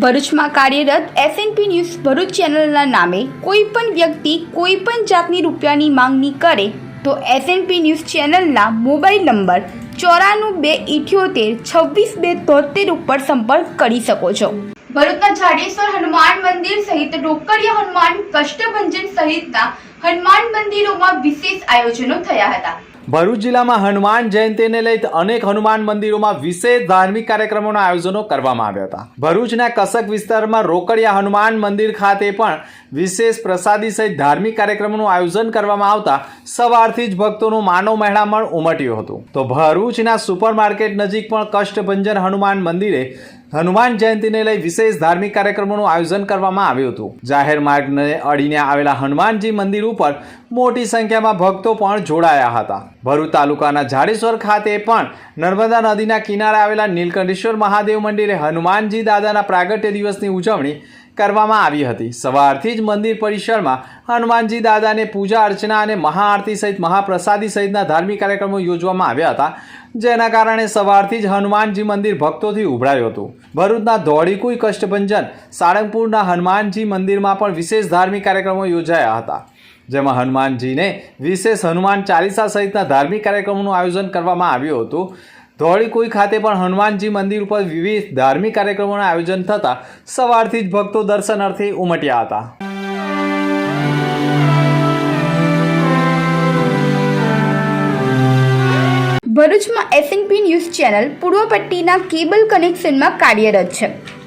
ભરૂચમાં કાર્યરત SNP news Bharuch ચેનલના નામે કોઈ પણ વ્યક્તિ કોઈ પણ જાતની રૂપિયાની માંગણી કરે તો એસએનપી ન્યૂઝ ચેનલના મોબાઈલ નંબર ચોરાણું બે ઇઠ્યોતેર છવ્વીસ બે તોતેર ઉપર સંપર્ક કરી શકો છો. ભરૂચના જાડેશ્વર હનુમાન મંદિર સહિત રોકડિયા હનુમાન કષ્ટભંજન સહિતના હનુમાન મંદિરોમાં વિશેષ આયોજનો થયા હતા. ભરૂચ જિલ્લામાં હનુમાન જયંતિને લઈ અનેક હનુમાન મંદિરોમાં વિશેષ ધાર્મિક કાર્યક્રમોના આયોજનો કરવામાં આવ્યા હતા. ભરૂચના કસક વિસ્તારમાં રોકડિયા હનુમાન મંદિર ખાતે પણ વિશેષ પ્રસાદી સહિત ધાર્મિક કાર્યક્રમોનું આયોજન કરવામાં આવતા સવારથી જ ભક્તોનું માનવ મહેણામણ ઉમટ્યું હતું. તો ભરૂચના સુપરમાર્કેટ નજીક પણ કષ્ટભંજન હનુમાન મંદિરે હનુમાન જયંતિને લઈ વિશેષ ધાર્મિક કાર્યક્રમોનું આયોજન કરવામાં આવ્યું હતું. જાહેર માર્ગને અડીને આવેલા હનુમાનજી મંદિર ઉપર મોટી સંખ્યામાં ભક્તો પણ જોડાયા હતા. ભરૂચ તાલુકાના જાડેશ્વર ખાતે પણ નર્મદા નદીના કિનારે આવેલા નીલકંઠેશ્વર મહાદેવ મંદિરે હનુમાનજી દાદાના પ્રાગટ્ય દિવસની ઉજવણી કરવામાં આવી હતી. સવારથી જ મંદિર પરિસરમાં હનુમાનજી દાદાને પૂજા અર્ચના અને મહાઆરતી સહિત મહાપ્રસાદી સહિતના ધાર્મિક કાર્યક્રમો યોજવામાં આવ્યા હતા. જેના કારણે સવારથી જ હનુમાનજી મંદિર ભક્તોથી ઉભરાયું હતું. ભરૂચના ધોળીકુઈ કષ્ટભંજન સાળંગપુરના હનુમાનજી મંદિરમાં પણ વિશેષ ધાર્મિક કાર્યક્રમો યોજાયા હતા. જેમાં હનુમાનજીને વિશેષ હનુમાન ચાલીસા સહિતના ધાર્મિક કાર્યક્રમોનું આયોજન કરવામાં આવ્યું હતું. ધોળીકુઈ ખાતે પણ હનુમાનજી મંદિર ઉપર વિવિધ ધાર્મિક કાર્યક્રમોનું આયોજન થતાં સવારથી જ ભક્તો દર્શનાર્થે ઉમટ્યા હતા. ભરૂચમાં એસએનપી ન્યૂઝ ચેનલ પૂર્વ પટ્ટીના કેબલ કનેક્શનમાં કાર્યરત છે.